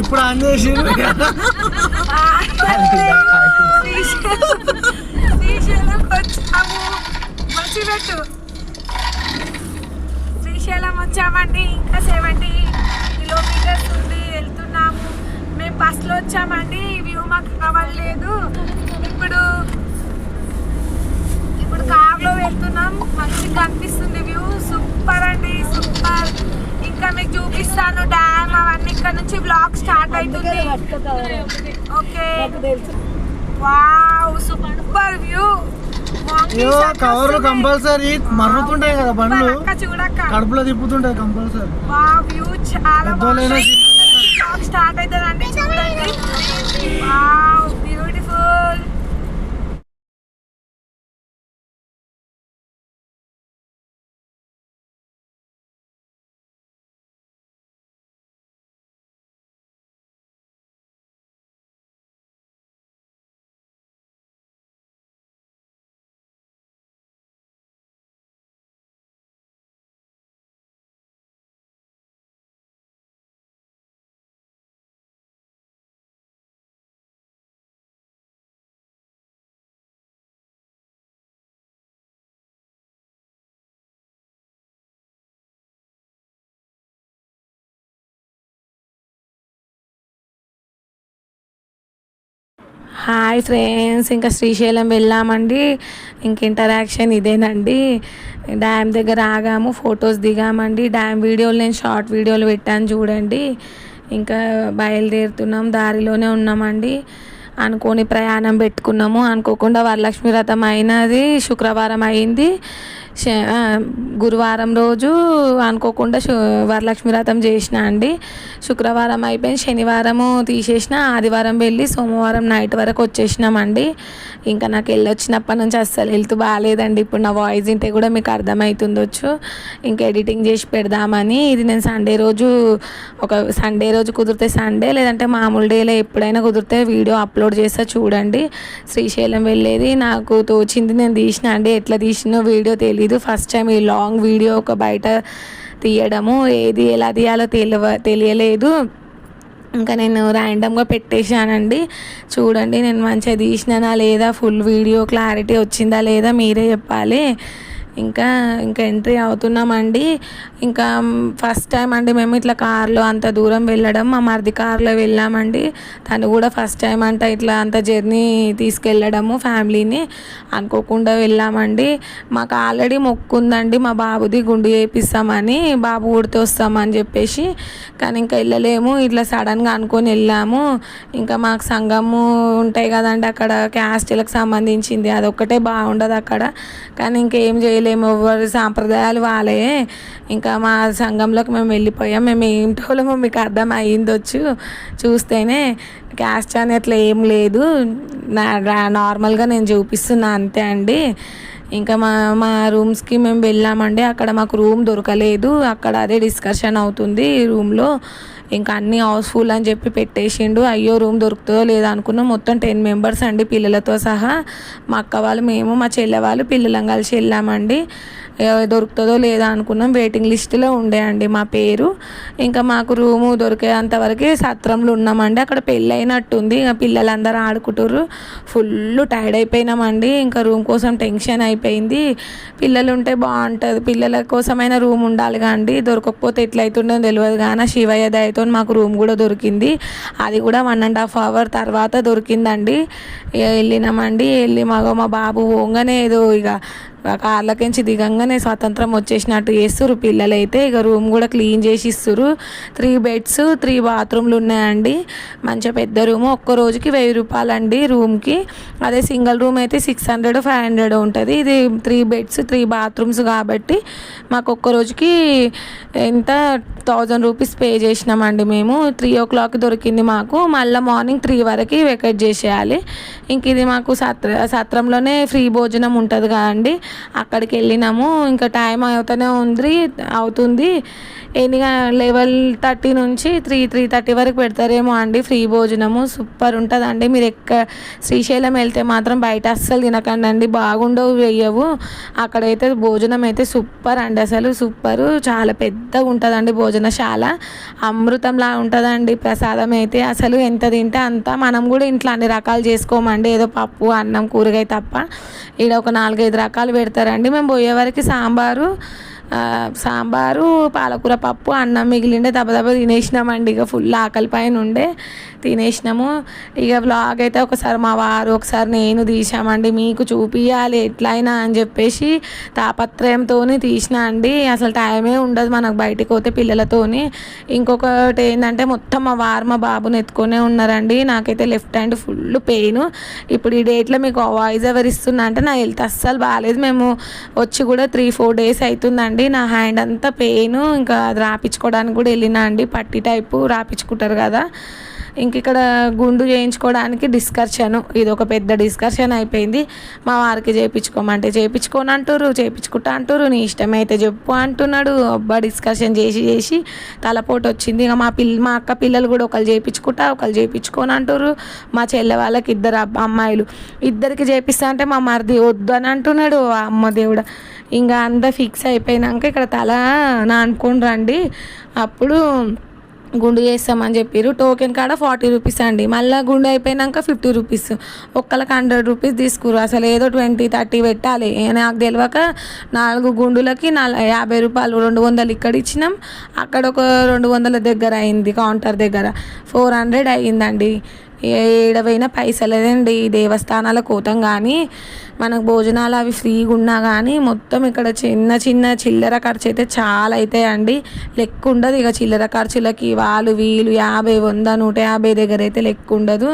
ఇప్పుడు ఆన్ చేసి శ్రీశైలం వచ్చాము మంచిపెట్టు శ్రీశైలం వచ్చామండి ఇంకా సెవెంటీ కిలోమీటర్స్ ఉంది వెళ్తున్నాము. మేము బస్సులో వచ్చామండి వ్యూ మాకు కావట్లేదు. ఇప్పుడు ఇప్పుడు కార్లో వెళ్తున్నాం. మంచిగా కనిపిస్తుంది వ్యూ. సూపర్ అండి సూపర్. ఇంకా మీకు చూపిస్తాను అవన్నీ ఇక్కడ నుంచి బ్లాగ్ స్టార్ట్ అవుతుంది. ఓకే వావ్ సూపర్ వ్యూ కవర్లు కంపల్సరీ కదా బండ్లు? కడుపులో తిప్పుతుంటాయి కంపల్సరీ. వావ్ వ్యూ చాలా స్టార్ట్ అవుతుందండి చూడండి. వావ్ బ్యూటిఫుల్ హాయ్ ఫ్రెండ్స్ ఇంకా శ్రీశైలం వెళ్ళామండి. ఇంక ఇంటరాక్షన్ ఇదేనండి. డ్యామ్ దగ్గర ఆగాము ఫొటోస్ దిగామండి. డ్యామ్ వీడియోలు నేను షార్ట్ వీడియోలు పెట్టాను చూడండి. ఇంకా బయలుదేరుతున్నాం దారిలోనే ఉన్నామండి. అనుకోని ప్రయాణం పెట్టుకున్నాము. అనుకోకుండా వరలక్ష్మి వ్రతం అయినది శుక్రవారం అయింది. గురువారం రోజు అనుకోకుండా వరలక్ష్మి వ్రతం చేసిన అండి. శుక్రవారం అయిపోయింది. శనివారము తీసేసిన ఆదివారం వెళ్ళి సోమవారం నైట్ వరకు వచ్చేసినామండి ఇంకా నాకు వెళ్ళొచ్చినప్పటి నుంచి అస్సలు హెల్త్ బాగాలేదండి. ఇప్పుడు నా వాయిస్ వింటే కూడా మీకు అర్థమవుతుండొచ్చు ఇంకా ఎడిటింగ్ చేసి పెడదామని ఇది నేను సండే రోజు ఒక సండే రోజు కుదిరితే సండే లేదంటే మామూలు డేలో ఎప్పుడైనా కుదిరితే వీడియో అప్లోడ్ చేస్తా చూడండి. శ్రీశైలం వెళ్ళేది నాకు తోచింది నేను తీసిన అండి ఎట్లా తీసినో వీడియో తెలీదు. ఫస్ట్ టైం ఈ లాంగ్ వీడియో ఒక బయట తీయడము. ఏది ఎలా తీయాలో తెలియ తెలియలేదు. ఇంకా నేను ర్యాండమ్గా పెట్టేశానండి. చూడండి నేను మంచిగా తీసినానా లేదా? ఫుల్ వీడియో క్లారిటీ వచ్చిందా లేదా? మీరే చెప్పాలి. ఇంకా ఇంకా ఎంట్రీ అవుతున్నామండి. ఇంకా ఫస్ట్ టైం అండి మేము ఇట్లా కార్లో అంత దూరం వెళ్ళడం. మా మరిది కార్లో వెళ్ళామండి. తను కూడా ఫస్ట్ టైం అంట ఇట్లా అంత జర్నీ తీసుకెళ్ళడము ఫ్యామిలీని. అనుకోకుండా వెళ్ళామండి. మాకు ఆల్రెడీ మొక్కు ఉందండి. మా బాబుది గుండు చేపిస్తామని బాబు ఊడితే వస్తామని చెప్పేసి. కానీ ఇంకా వెళ్ళలేము. ఇట్లా సడన్గా అనుకొని వెళ్ళాము. ఇంకా మాకు సంఘము ఉంటాయి కదండి అక్కడ. క్యాస్ట్లకు సంబంధించింది. అదొక్కటే బాగుండదు అక్కడ. కానీ ఇంకేం చేయలేము ఎవరి సాంప్రదాయాలు వాళ్ళే. ఇంకా మా సంఘంలోకి మేము వెళ్ళిపోయాం. మేము ఏంటోలేమో మీకు అర్థం అయ్యిందొచ్చు. చూస్తేనే క్యాస్ట్ అని అట్లా ఏం లేదు. నా- నార్మల్గా నేను చూపిస్తున్నా అంతే అండి. ఇంకా మా మా రూమ్స్కి మేము వెళ్ళామండి. అక్కడ మాకు రూమ్ దొరకలేదు. అక్కడ అదే డిస్కషన్ అవుతుంది రూమ్లో. ఇంకా అన్ని హౌస్ఫుల్ అని చెప్పి పెట్టేసిండు. అయ్యో రూమ్ దొరుకుతుందో లేదో అనుకున్నాం మొత్తం టెన్ మెంబర్స్ అండి పిల్లలతో సహా. మా అక్క వాళ్ళు మేము మా చెల్లె వాళ్ళు పిల్లలం కలిసి వెళ్ళామండి. దొరుకుతుందో లేదో అనుకున్నాం. వెయిటింగ్ లిస్టులో ఉండే అండి మా పేరు. ఇంకా మాకు రూము దొరికేంతవరకు సత్రంలో ఉన్నామండి. అక్కడ పెళ్ళి అయినట్టుంది ఇంకా పిల్లలందరూ ఆడుకుంటారు ఫుల్ టైర్డ్ అయిపోయినామండి. ఇంకా రూమ్ కోసం టెన్షన్ అయిపోయింది. పిల్లలు ఉంటే బాగుంటుంది. పిల్లల కోసమైనా రూమ్ ఉండాలి కాండి దొరకకపోతే ఎట్లయితుండో తెలియదు కానీ శివయ్య దయతో మాకు రూమ్ కూడా దొరికింది. అది కూడా వన్ అండ్ హాఫ్ అవర్ తర్వాత దొరికిందండి. ఇక వెళ్ళినామండి. వెళ్ళి మగ మా బాబు పోగానే ఏదో ఇక కార్లకించి దిగంగానే స్వాతంత్రం వచ్చేసినట్టు చేస్తారు పిల్లలైతే. ఇక రూమ్ కూడా క్లీన్ చేసి ఇస్తారు త్రీ బెడ్స్ త్రీ బాత్రూమ్లు ఉన్నాయండి. మంచిగా పెద్ద రూమ్. ఒక్క రోజుకి వెయ్యి రూపాయలండి రూమ్కి. అదే సింగిల్ రూమ్ అయితే సిక్స్ హండ్రెడ్ ఫైవ్ హండ్రెడ్ ఉంటుంది. ఇది త్రీ బెడ్స్ త్రీ బాత్రూమ్స్ కాబట్టి మాకు ఒక్క రోజుకి ఎంత? థౌజండ్ రూపీస్ పే చేసినామండి మేము. త్రీ ఓ క్లాక్ దొరికింది మాకు. మళ్ళీ మార్నింగ్ త్రీ వరకు వెకేట్ చేసేయాలి. ఇంక ఇది మాకు సత్ర సత్రంలోనే ఫ్రీ భోజనం ఉంటుంది కదండి. అక్కడికి వెళ్ళినాము. ఇంకా టైం అవుతూనే ఉంది అవుతుంది. ఎన్ని లెవెల్ థర్టీ నుంచి త్రీ త్రీ థర్టీ వరకు పెడతారేమో అండి ఫ్రీ భోజనము. సూపర్ ఉంటుంది అండి మీరు ఎక్క శ్రీశైలం వెళ్తే మాత్రం బయట అస్సలు తినకండి అండి. బాగుండవు వేయవు. అక్కడైతే భోజనం అయితే సూపర్ అండి అసలు సూపర్ చాలా పెద్దగా ఉంటుందండి భోజనశాల. అమృతంలా ఉంటుందండి ప్రసాదం అయితే. అసలు ఎంత తింటే అంత మనం కూడా ఇంట్లో అన్ని రకాలు చేసుకోమండి. ఏదో పప్పు అన్నం కూరగాయ తప్ప. ఈడ ఒక నాలుగైదు రకాలు పెడతారండి. మేము పోయేవరకు సాంబారు సాంబారు పాలకూర పప్పు అన్నం మిగిలిండే దెబ్బ దెబ్బ తినేసినామండి. ఇక ఫుల్ ఆకలి పైన ఉండే తినేసినాము. ఇక వ్లాగ్ అయితే ఒకసారి మా వారు ఒకసారి నేను తీసామండి. మీకు చూపించాలి ఎట్లయినా అని చెప్పేసి తాపత్రయంతో తీసిన అండి. అసలు టైమే ఉండదు మనకు బయటికి పోతే పిల్లలతోని. ఇంకొకటి ఏంటంటే మొత్తం మా వారు మా బాబుని ఎత్తుకొనే ఉన్నారండి. నాకైతే లెఫ్ట్ హ్యాండ్ ఫుల్ పెయిన్ ఇప్పుడు ఈ డేట్లో మీకు వాయిస్ ఎవరు ఇస్తున్నా అంటే నా హెల్త్ అస్సలు బాగాలేదు మేము వచ్చి కూడా త్రీ ఫోర్ డేస్ అవుతుందండి నా హ్యాండ్ అంతా పెయిన్ ఇంకా అది రాపించుకోవడానికి కూడా వెళ్ళినా అండి. పట్టి టైపు రాపించుకుంటారు కదా. ఇంక ఇక్కడ గుండు చేయించుకోవడానికి డిస్కర్షన్ ఇది ఒక పెద్ద డిస్కర్షన్ అయిపోయింది. మా వారికి చేయించుకోమంటే చేయించుకోను అంటారు చేయించుకుంటా అంటారు నీ ఇష్టమైతే చెప్పు అంటున్నాడు. అబ్బా డిస్కషన్ చేసి చేసి తలపోటు వచ్చింది. ఇక మా పిల్ల మా అక్క పిల్లలు కూడా ఒకళ్ళు చేయించుకుంటా ఒకళ్ళు చేయించుకోను అంటారు మా చెల్లె వాళ్ళకి ఇద్దరు అమ్మాయిలు. ఇద్దరికి చేపిస్తా అంటే మా మరిది వద్దు అని అంటున్నాడు. ఆ అమ్మ దేవుడ. ఇంకా అంతా ఫిక్స్ అయిపోయినాక ఇక్కడ తల నానుకొని రండి. అప్పుడు గుండు చేస్తామని చెప్పారు టోకెన్ కాడ ఫార్టీ రూపీస్ అండి. మళ్ళీ గుండు అయిపోయినాక ఫిఫ్టీ రూపీస్ ఒక్కళ్ళకి హండ్రెడ్ రూపీస్ తీసుకురు అసలు ఏదో ట్వంటీ థర్టీ పెట్టాలి. నాకు తెలియక నాలుగు గుండులకి నాలుగు యాభై రూపాయలు రెండు వందలు ఇక్కడ ఇచ్చినాం. అక్కడ ఒక రెండు వందల దగ్గర అయింది కౌంటర్ దగ్గర. ఫోర్ హండ్రెడ్ అయ్యిందండి. ఏడవైనా పైసలేదండి దేవస్థానాలకు పోతాం కానీ. మనకు భోజనాలు అవి ఫ్రీగా ఉన్నా కానీ మొత్తం ఇక్కడ చిన్న చిన్న చిల్లర ఖర్చు అయితే చాలా అవుతాయండి లెక్క ఉండదు. ఇక చిల్లర ఖర్చులకి వాళ్ళు వీలు యాభై వంద నూట యాభై దగ్గర అయితే లెక్క ఉండదు.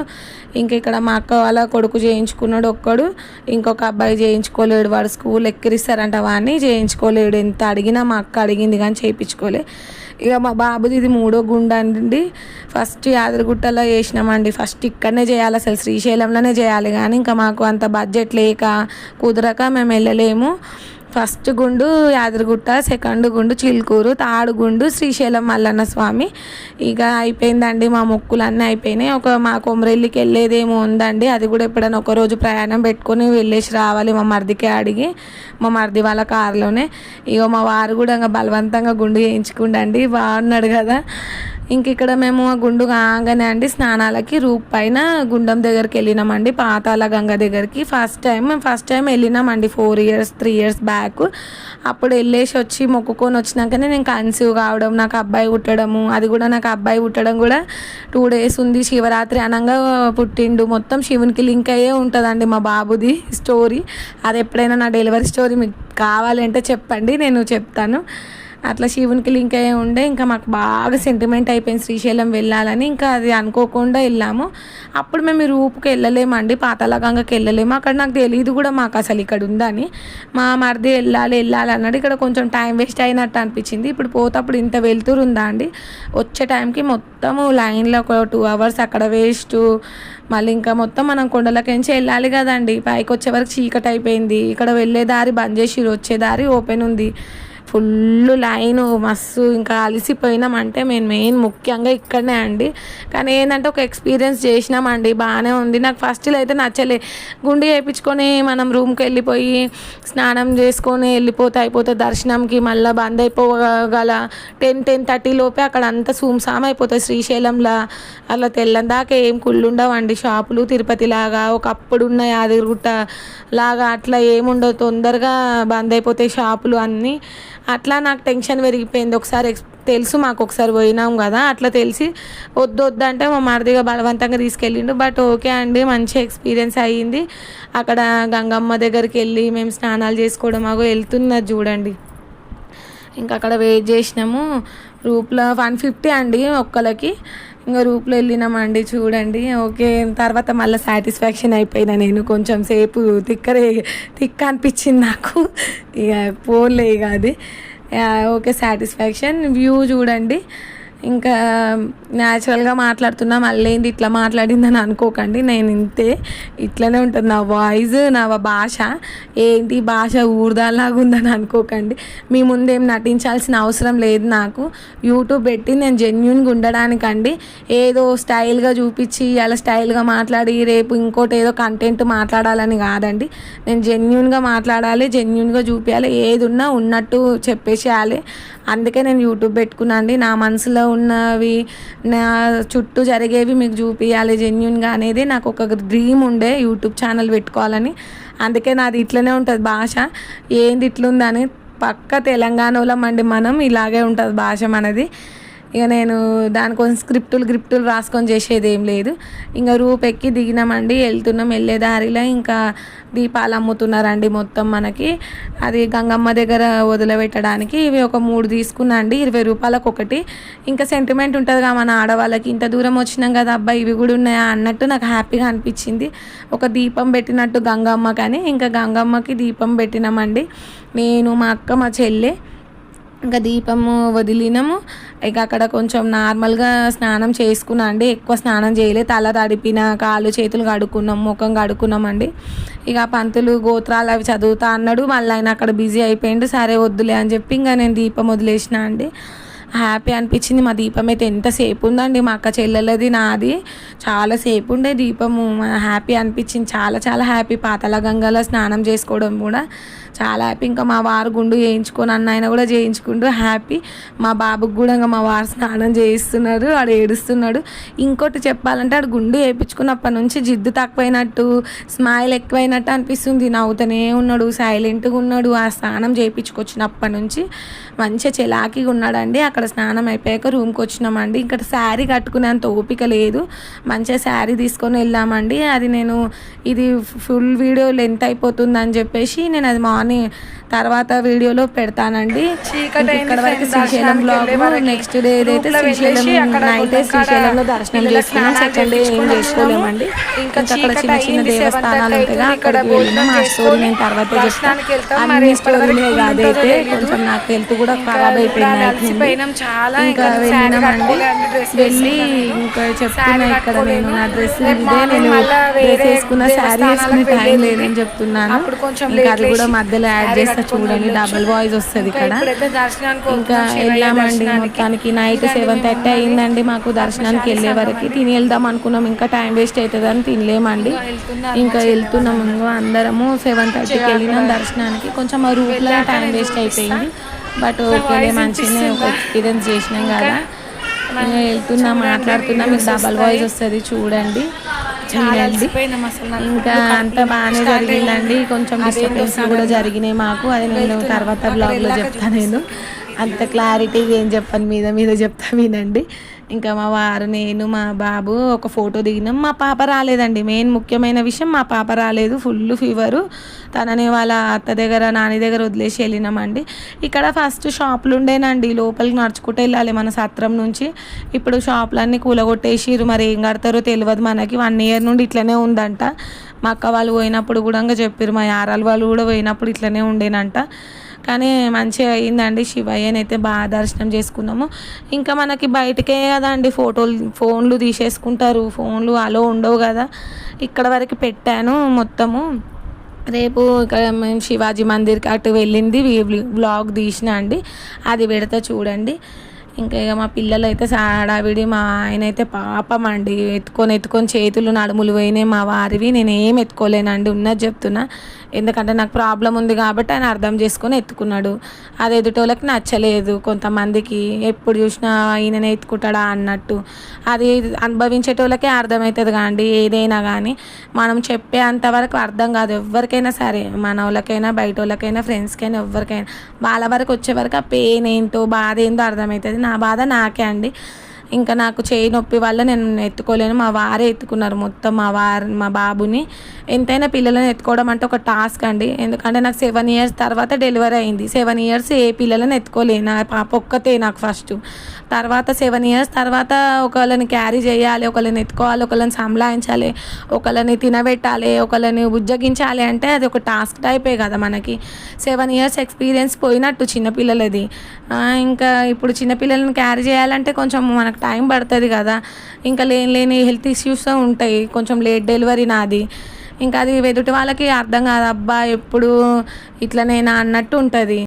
ఇంక ఇక్కడ మా అక్క వాళ్ళ కొడుకు చేయించుకున్నాడు ఒక్కడు. ఇంకొక అబ్బాయి చేయించుకోలేడు. వాడు స్కూల్ ఎక్కిరిస్తారంట వాడిని చేయించుకోలేడు. ఎంత అడిగినా మా అక్క అడిగింది కానీ చేయించుకోలే. ఇక మా బాబుది ఇది మూడో గుండె అండి. ఫస్ట్ యాదగిరిగుట్టలో చేసినామండి. ఫస్ట్ ఇక్కడనే చేయాలి. అసలు శ్రీశైలంలోనే చేయాలి కానీ ఇంకా మాకు అంత బడ్జెట్ లేక కుదరక మేము వెళ్ళలేము. ఫస్ట్ గుండు యాదగిరిగుట్ట సెకండ్ గుండు చిలుకూరు థర్డ్ గుండు శ్రీశైలం మల్లన్న స్వామి. ఇక అయిపోయిందండి మా మొక్కులు అన్నీ అయిపోయినాయి. ఒక మా కొమరెల్లికి వెళ్ళేదేమో ఉందండి. అది కూడా ఎప్పుడైనా ఒకరోజు ప్రయాణం పెట్టుకొని వెళ్ళేసి రావాలి. మా మరిదికే అడిగి మా మరిది వాళ్ళ కారులోనే. ఇక మా వారు కూడా ఇంకా బలవంతంగా గుండు చేయించుకుండండి. బాగున్నాడు కదా ఇంక ఇక్కడ మేము ఆ గుండు కాగానే అండి స్నానాలకి రూప్ పైన గుండం దగ్గరికి వెళ్ళినామండి. పాతాల గంగ దగ్గరికి ఫస్ట్ టైం మేము first time వెళ్ళినామండి four years three years back. అప్పుడు వెళ్ళేసి వచ్చి మొక్కుకొని వచ్చినాకనే నేను కన్సీవ్ కావడం నాకు అబ్బాయి పుట్టడము అది కూడా నాకు అబ్బాయి పుట్టడం కూడా టూ డేస్ ఉంది. శివరాత్రి అనంగా పుట్టిండు. మొత్తం శివునికి లింక్ అయ్యే ఉంటుందండి మా బాబుది స్టోరీ అది ఎప్పుడైనా నా డెలివరీ స్టోరీ మీకు కావాలంటే చెప్పండి నేను చెప్తాను. అట్లా శివునికి లింక్ అయ్యి ఉండే ఇంకా మాకు బాగా సెంటిమెంట్ అయిపోయింది. శ్రీశైలం వెళ్ళాలని ఇంకా అది అనుకోకుండా వెళ్ళాము. అప్పుడు మేము రూపుకి వెళ్ళలేమండి పాతాళగంగకి వెళ్ళలేము. అక్కడ నాకు తెలియదు కూడా మాకు అసలు ఇక్కడ ఉందని. మా మరిది వెళ్ళాలి వెళ్ళాలి అన్నాడు. ఇక్కడ కొంచెం టైం వేస్ట్ అయినట్టు అనిపించింది. ఇప్పుడు పోతప్పుడు ఇంత వెళ్తురు ఉందా అండి? వచ్చే టైంకి మొత్తము లైన్లో ఒక టూ అవర్స్ అక్కడ వేస్ట్ మళ్ళీ ఇంకా మొత్తం మనం కొండలకెంచి వెళ్ళాలి కదండి. పైకి వచ్చే వరకు చీకటి అయిపోయింది. ఇక్కడ వెళ్ళే దారి బంద్ చేసి వచ్చే దారి ఓపెన్ ఉంది. ఫుల్ లైన్ మస్తు ఇంకా అలసిపోయినామంటే మేము మెయిన్ ముఖ్యంగా ఇక్కడనే అండి. కానీ ఏంటంటే ఒక ఎక్స్పీరియన్స్ చేసినామండి. బాగానే ఉంది. నాకు ఫస్ట్లో అయితే నచ్చలే. గుండె వేయించుకొని మనం రూమ్కి వెళ్ళిపోయి స్నానం చేసుకొని వెళ్ళిపోతే అయిపోతే దర్శనంకి మళ్ళీ బంద్ అయిపోగల. టెన్ టెన్ థర్టీ లోపే అక్కడ అంతా సూమ్సామ్ అయిపోతుంది శ్రీశైలంలో. అలా తెల్లందాక ఏం కుళ్ళు ఉండవండి షాపులు తిరుపతి లాగా ఒకప్పుడు ఉన్న యాదగిరిగుట్ట లాగా అట్లా ఏముండవు. తొందరగా బంద్ అయిపోతాయి షాపులు అన్నీ. అట్లా నాకు టెన్షన్ పెరిగిపోయింది. ఒకసారి ఎక్స్ తెలుసు మాకు ఒకసారి పోయినాం కదా అట్లా తెలిసి వద్దు వద్దు అంటే మా మరిదిగా బలవంతంగా తీసుకెళ్ళిండు. బట్ ఓకే అండి మంచి ఎక్స్పీరియన్స్ అయ్యింది. అక్కడ గంగమ్మ దగ్గరికి వెళ్ళి మేము స్నానాలు చేసుకోవడం అగో వెళ్తున్నది చూడండి. ఇంకా అక్కడ వెయిట్ చేసినాము. రూప్లో వన్ ఫిఫ్టీ అండి ఒక్కలకి ఇంకా రూప్లో వెళ్ళినామండి చూడండి. ఓకే తర్వాత మళ్ళీ సాటిస్ఫాక్షన్ అయిపోయినా నేను కొంచెం సేపు తిక్కరే తిక్క అనిపించింది నాకు. ఇక పోలే ఇక అది. Okay satisfaction. వ్యూ చూడండి. ఇంకా న్యాచురల్గా మాట్లాడుతున్నా మళ్ళీ ఏంది ఇట్లా మాట్లాడిందని అనుకోకండి నేను ఇంతే. ఇట్లనే ఉంటుంది నా వాయిస్ నా భాష. ఏంటి భాష ఊర్దాలాగా ఉందని అనుకోకండి. మీ ముందేం నటించాల్సిన అవసరం లేదు నాకు. యూట్యూబ్ పెట్టి నేను జెన్యున్గా ఉండడానికండి. ఏదో స్టైల్గా చూపించి అలా స్టైల్గా మాట్లాడి రేపు ఇంకోటి ఏదో కంటెంట్ మాట్లాడాలని కాదండి. నేను జెన్యున్గా మాట్లాడాలి జెన్యున్గా చూపించాలి ఏది ఉన్నా ఉన్నట్టు చెప్పేసేయాలి. అందుకే నేను యూట్యూబ్ పెట్టుకున్నాను అండి. నా మనసులో ఉన్నవి నా చుట్టూ జరిగేవి మీకు చూపించాలి జెన్యున్గా అనేది నాకు ఒక డ్రీమ్ ఉండే యూట్యూబ్ ఛానల్ పెట్టుకోవాలని. అందుకే నాది ఇట్లనే ఉంటుంది భాష. ఏంది ఇట్లుందని పక్క తెలంగాణలో మండి మనం ఇలాగే ఉంటుంది భాష మనది. ఇక నేను దానికోసం స్క్రిప్టులు గ్రిప్టులు రాసుకొని చేసేది ఏం లేదు. ఇంకా రూపెక్కి దిగినామండి వెళ్తున్నాం వెళ్ళే దారిలో ఇంకా దీపాలు అమ్ముతున్నారండి మొత్తం మనకి. అది గంగమ్మ దగ్గర వదిలిపెట్టడానికి ఇవి ఒక మూడు తీసుకున్నా అండి ఇరవై రూపాయలకు ఒకటి. ఇంకా సెంటిమెంట్ ఉంటుంది కదా మన ఆడవాళ్ళకి ఇంత దూరం వచ్చినాం కదా అబ్బాయి ఇవి కూడా ఉన్నాయా అన్నట్టు నాకు హ్యాపీగా అనిపించింది. ఒక దీపం పెట్టినట్టు గంగమ్మ కానీ ఇంకా గంగమ్మకి దీపం పెట్టినామండి. నేను మా అక్క మా చెల్లె ఇంకా దీపము వదిలినాము. ఇక అక్కడ కొంచెం నార్మల్గా స్నానం చేసుకున్నా అండి. ఎక్కువ స్నానం చేయలే. తల తడిపిన కాళ్ళు చేతులు కడుక్కున్నాం ముఖం కడుక్కున్నామండి ఇక పంతులు గోత్రాలు అవి చదువుతా అన్నాడు. మళ్ళీ ఆయన అక్కడ బిజీ అయిపోయిండు. సరే వద్దులే అని చెప్పి ఇంకా నేను దీపం వదిలేసిన అండి. హ్యాపీ అనిపించింది. మా దీపం అయితే ఎంతసేపు ఉందండి. మా అక్క చెల్లెలది నాది చాలా సేపు ఉండే దీపము. హ్యాపీ అనిపించింది. చాలా చాలా హ్యాపీ. పాతల గంగలో స్నానం చేసుకోవడం కూడా చాలా హ్యాపీ ఇంకా మా వారు గుండు చేయించుకొని అన్న ఆయన కూడా చేయించుకుంటూ హ్యాపీ మా బాబుకి కూడా ఇంకా మా వారు స్నానం చేయిస్తున్నారు ఆడు ఏడుస్తున్నాడు. ఇంకోటి చెప్పాలంటే ఆడు గుండు వేయించుకున్నప్పటి నుంచి జిద్దు తక్కువైనట్టు స్మైల్ ఎక్కువైనట్టు అనిపిస్తుంది. నవ్వుతూనే ఉన్నాడు సైలెంట్గా ఉన్నాడు. ఆ స్నానం చేయించుకొచ్చినప్పటి నుంచి మంచిగా చెలాకిగా ఉన్నాడండి. అక్కడ స్నానం అయిపోయాక రూమ్కి వచ్చినామండి. ఇక్కడ శారీ కట్టుకునేంత ఓపిక లేదు. మంచిగా శారీ తీసుకొని వెళ్ళామండి. అది నేను ఇది ఫుల్ వీడియో లెంత్ అయిపోతుందని చెప్పేసి నేను అది మా మార్నింగ్ తర్వాత వీడియోలో పెడతానండి ఇక్కడ వరకు శ్రీశైలం బ్లాగ్. నెక్స్ట్ డే ఏదైతే శ్రీశైలం నైట్ శ్రీశైలంలో దర్శనం చేసుకున్నాం సెకండ్ డే ఏం చేసుకోలేమండి. ఇంకా అక్కడ చిన్న చిన్న దేవస్థానాలు ఉంటాయి అక్కడికి ఇక్కడ వెళ్ళినాం ఆ స్టోరీ నేను తర్వాత. చెప్తాను అన్ని స్టోరీలే తెలీదు. కొంచెం నాకు హెల్త్ కూడా ఖరాబ్ అయిపోయింది ఇంకా వెళ్ళినామండి వెళ్ళి. ఇంకా చెప్తున్నా ఇక్కడ నేను నా. డ్రెస్ ఇదే నేను డ్రెస్ వేసుకున్న శారీ వేసుకునే టైం. లేదని చెప్తున్నాను ఇంకా అది కూడా లేచి మధ్యలో యాడ్ చేస్తా చూడండి. డబుల్ వాయిస్ వస్తుంది ఇంకా ఇక్కడ. ఇంకా వెళ్ళామండి. మొత్తానికి. Night seven thirty. అయిందండి మాకు దర్శనానికి వెళ్ళే వరకు. తిని వెళ్దాం అనుకున్నాం. ఇంకా టైం వేస్ట్ అవుతుందని తినలేమండి. ఇంకా వెళ్తున్నాం అందరము. సెవెన్ థర్టీకి వెళ్ళినాం దర్శనానికి. కొంచెం ఆ రూట్లో టైం వేస్ట్ అయిపోయింది. బట్ ఓకేలే మంచిగానే ఒక ఎక్స్పీరియన్స్ చేసినాం కదా. వెళ్తున్నా మాట్లాడుతున్నా. మీకు డబల్ వాయిస్ వస్తుంది చూడండి. నాకు. ఇంకా అంతా బాగానే జరిగిందండి. కొంచెం డిస్టర్బెన్స్ కూడా జరిగినాయి మాకు. అది నేను తర్వాత బ్లాగ్లో చెప్తాను నేను. అంత క్లారిటీ ఏం చెప్పను మీద మీద చెప్తా వినండి. ఇంకా మా వారు నేను మా బాబు ఒక ఫోటో దిగినాం. మా పాప రాలేదండి. మెయిన్ ముఖ్యమైన విషయం మా పాప రాలేదు. Full fever. తనని వాళ్ళ అత్త దగ్గర నాని దగ్గర వదిలేసి వెళ్ళినామండి. ఇక్కడ ఫస్ట్ షాపులు ఉండేనండి. లోపలికి నడుచుకుంటూ వెళ్ళాలి మన సత్రం నుంచి. ఇప్పుడు షాపులన్నీ కూలగొట్టేసిరు మరి ఏం కడతారో తెలియదు మనకి. వన్ ఇయర్ నుండి ఇట్లనే ఉందంట. మా అక్క వాళ్ళు పోయినప్పుడు కూడా ఇంకా చెప్పారు మా యారాలు వాళ్ళు కూడా పోయినప్పుడు ఇట్లనే ఉండేనంట. కానీ మంచిగా అయిందండి శివయ్యనైతే బాగా దర్శనం చేసుకున్నాము. ఇంకా మనకి బయటకే కదండి ఫోటోలు ఫోన్లు తీసేసుకుంటారు. ఫోన్లు అలో ఉండవు కదా. ఇక్కడ వరకు పెట్టాను మొత్తము. రేపు ఇక్కడ మేము శివాజీ మందిర్కి అటు వెళ్ళింది. బ్లాగ్ తీసిన అండి. అది పెడతా చూడండి. ఇంకా ఇక మా పిల్లలు అయితే సాడావిడి మా ఆయన అయితే పాపం అండి. ఎత్తుకొని ఎత్తుకొని చేతులు నడుములు పోయినాయి మా వారివి. నేను ఏం ఎత్తుకోలేనండి. ఉన్నది చెప్తున్నా. ఎందుకంటే నాకు ప్రాబ్లం ఉంది కాబట్టి ఆయన అర్థం చేసుకొని ఎత్తుకున్నాడు. అది ఎదుటోళ్ళకి నచ్చలేదు. కొంతమందికి ఎప్పుడు చూసినా ఈయననే ఎత్తుకుంటాడా అన్నట్టు. అది అనుభవించేటోళ్ళకే అర్థమవుతుంది కాండి ఏదైనా కానీ మనం చెప్పే అంతవరకు అర్థం కాదు. ఎవరికైనా సరే మన వాళ్ళకైనా బయట వాళ్ళకైనా ఫ్రెండ్స్కైనా ఎవరికైనా వాళ్ళ వరకు వచ్చే వరకు ఆ పెయిన్ ఏంటో బాధ ఏంటో అర్థమవుతుంది నా బాధ నాకే అండి. ఇంకా నాకు చేయి నొప్పి వల్ల నేను ఎత్తుకోలేను. మా వారే ఎత్తుకున్నారు మొత్తం మా వారు మా బాబుని. ఎంతైనా పిల్లలను ఎత్తుకోవడం అంటే ఒక టాస్క్ అండి. ఎందుకంటే నాకు సెవెన్ ఇయర్స్ తర్వాత డెలివరీ అయింది. సెవెన్ ఇయర్స్ ఏ పిల్లలను ఎత్తుకోలేను? నా పాప ఒక్కతే నాకు ఫస్ట్. తర్వాత సెవెన్ ఇయర్స్ తర్వాత ఒకళ్ళని క్యారీ చేయాలి ఒకళ్ళని ఎత్తుకోవాలి ఒకళ్ళని సంలాయించాలి ఒకళ్ళని తినబెట్టాలి ఒకళ్ళని ఉజ్జగించాలి అంటే అది ఒక టాస్క్ టైపే కదా మనకి. సెవెన్ ఇయర్స్ ఎక్స్పీరియన్స్ పోయినట్టు చిన్నపిల్లలది. ఇంకా ఇప్పుడు చిన్నపిల్లలను క్యారీ చేయాలంటే కొంచెం మనకు టైం పడుతుంది కదా. ఇంకా లేని లేని హెల్త్ ఇష్యూస్ ఉంటాయి. కొంచెం లేట్ డెలివరీ నాది. ఇంకా అది ఎదుటి వాళ్ళకి అర్థం కాదు అబ్బా ఎప్పుడు ఇట్లనేనా అన్నట్టు ఉంటుంది.